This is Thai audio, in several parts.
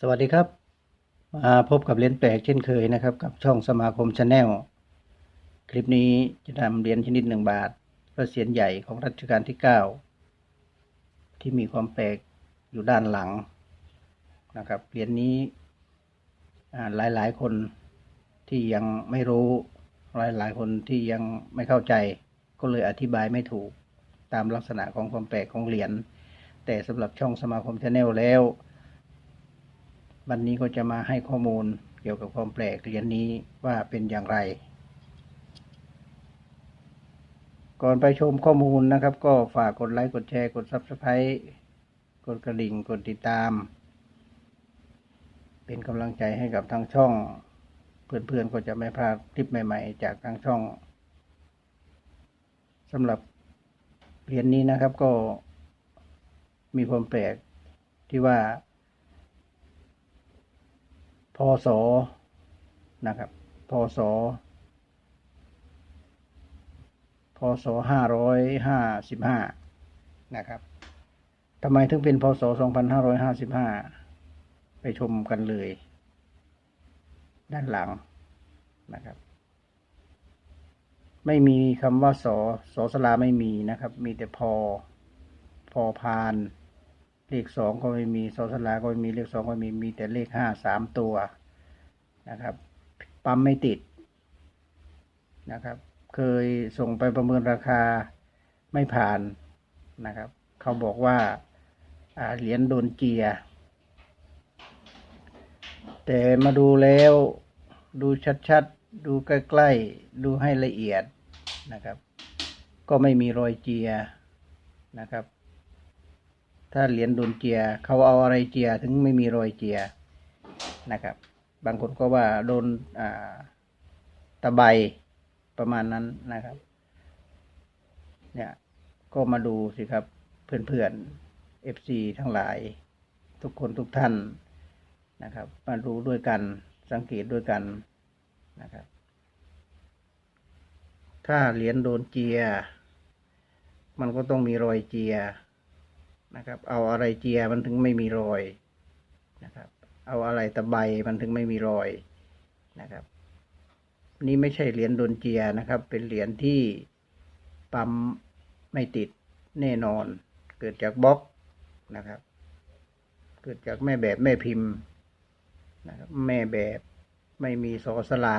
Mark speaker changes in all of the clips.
Speaker 1: สวัสดีครับมาพบกับเหรียญแปลกเช่นเคยนะครับ กับช่องสมาคมชาแนลคลิปนี้จะนำเหรียญชนิดหนึ่งบาทเพระเศียรใหญ่ของรัชกาลที่เก้าที่มีความแปลกอยู่ด้านหลังนะครับเหรียญนี้หลายหลายคนที่ยังไม่รู้หลายหลายคนที่ยังไม่เข้าใจ ก็เลยอธิบายไม่ถูกตามลักษณะของความแปลกของเหรียญแต่สำหรับช่องสมาคมชาแนลแล้ว วันนี้ก็จะมาให้ข้อมูลเกี่ยวกับความแปลกเหรียญนี้ว่าเป็นอย่างไร ก่อนไปชมข้อมูลนะครับ ก็ฝากกดไลค์กดแชร์กด Subscribe กดกระดิ่งกดติดตาม เป็นกำลังใจให้กับทางช่อง เพื่อนๆก็จะไม่พลาดคลิปใหม่ ๆ จากทางช่องสำหรับเหรียญนี้นะครับก็มีความแปลกที่ว่า พศนะครับ พศ พศห้าร้อยห้าสิบห้านะครับทำไมถึงเป็นพศสองพันห้าร้อยห้าสิบห้าไปชมกันเลย ด้านหลังนะครับ ไม่มีคำว่าสอสอสลาไม่มีนะครับ มีแต่พอ พอพาน เลขสองก็ไม่มีสอสลาก็ไม่มีเลขสองก็ไม่มีมีแต่เลขห้าสามตัวนะครับ ปั๊มไม่ติดนะครับ เคยส่งไปประเมินราคาไม่ผ่านนะครับ เขาบอกว่าเหรียญโดนเจียแต่มาดูแล้วดูชัดๆ ดูใกล้ๆ ดูให้ละเอียดนะครับ ก็ไม่มีรอยเจียนะครับ ถ้าเหรียญโดนเจีย เขาเอาอะไรเจียถึงไม่มีรอยเจียนะครับ บางคนก็ว่าโดนตะไบประมาณนั้นนะครับ เนี่ยก็มาดูสิครับเพื่อนๆ FC ทั้งหลาย ทุกคนทุกท่านนะครับ มาดูด้วยกันสังเกตด้วยกันนะครับ ถ้าเหรียญโดนเจีย มันก็ต้องมีรอยเจีย นะครับ เอาอะไรเจียมันถึงไม่มีรอยนะครับ เอาอะไรตะไบมันถึงไม่มีรอยนะครับ นี่ไม่ใช่เหรียญโดนเจียนะครับ เป็นเหรียญที่ปั๊มไม่ติดแน่นอน เกิดจากบล็อกนะครับ เกิดจากแม่แบบแม่พิมพ์นะครับแม่แบบไม่มีสอสลา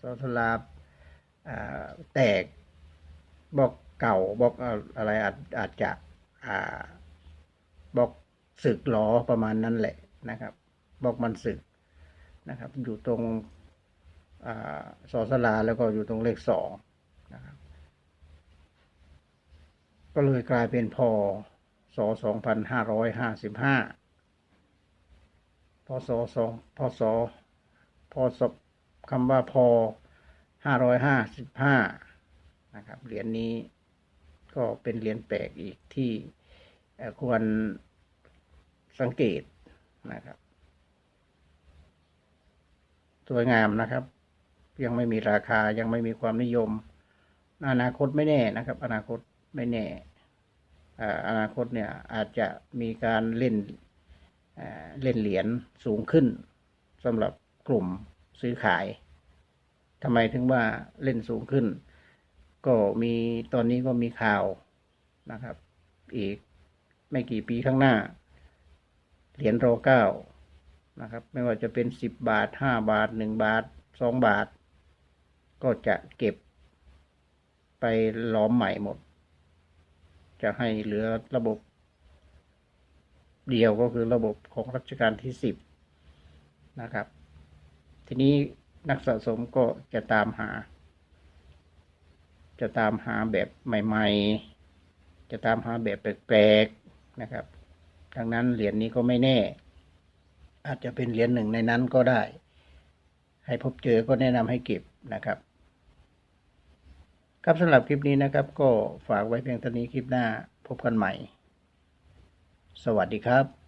Speaker 1: สอสลาาแตกบล็อกเก่าบล็อกอะไรอาจอาจจะอ่า บอกสึกหลอประมาณนั้นแหละนะครับ บอกมันสึกนะครับ อยู่ตรงอสอสลาแล้วก็อยู่ตรงเลขสองนะครับ ก็เลยกลายเป็นพอสสองพันห้าร้อยห้าสิบห้าพศสองพศพศคำว่าพอห้าร้อยห้าสิบห้านะครับ เหรียญนี้ก็เป็นเหรียญแปลกอีกที่ ควรสังเกตนะครับ สวยงามนะครับ ยังไม่มีราคายังไม่มีความนิยม อนาคตไม่แน่นะครับ อนาคตไม่แน่อนาคตเนี่ยอาจจะมีการเล่นเล่นเหรียญสูงขึ้นสำหรับกลุ่มซื้อขายทำไมถึงว่าเล่นสูงขึ้น ก็มีตอนนี้ก็มีข่าวนะครับ อีก ไม่กี่ปีข้างหน้า เหรียญรอเก้านะครับ ไม่ว่าจะเป็นสิบบาทห้าบาทหนึ่งบาทสองบาท ก็จะเก็บไปล้อมใหม่หมด จะให้เหลือระบบเดียวก็คือระบบของรัชกาลที่สิบนะครับ ทีนี้นักสะสมก็จะตามหา จะตามหาแบบใหม่ ๆ จะตามหาแบบแปลกๆ นะครับ ดังนั้นเหรียญนี้ก็ไม่แน่ อาจจะเป็นเหรียญหนึ่งในนั้นก็ได้ ให้พบเจอก็แนะนำให้เก็บนะครับ ครับสำหรับคลิปนี้นะครับ ก็ฝากไว้เพียงเท่านี้คลิปหน้าพบกันใหม่ สวัสดีครับ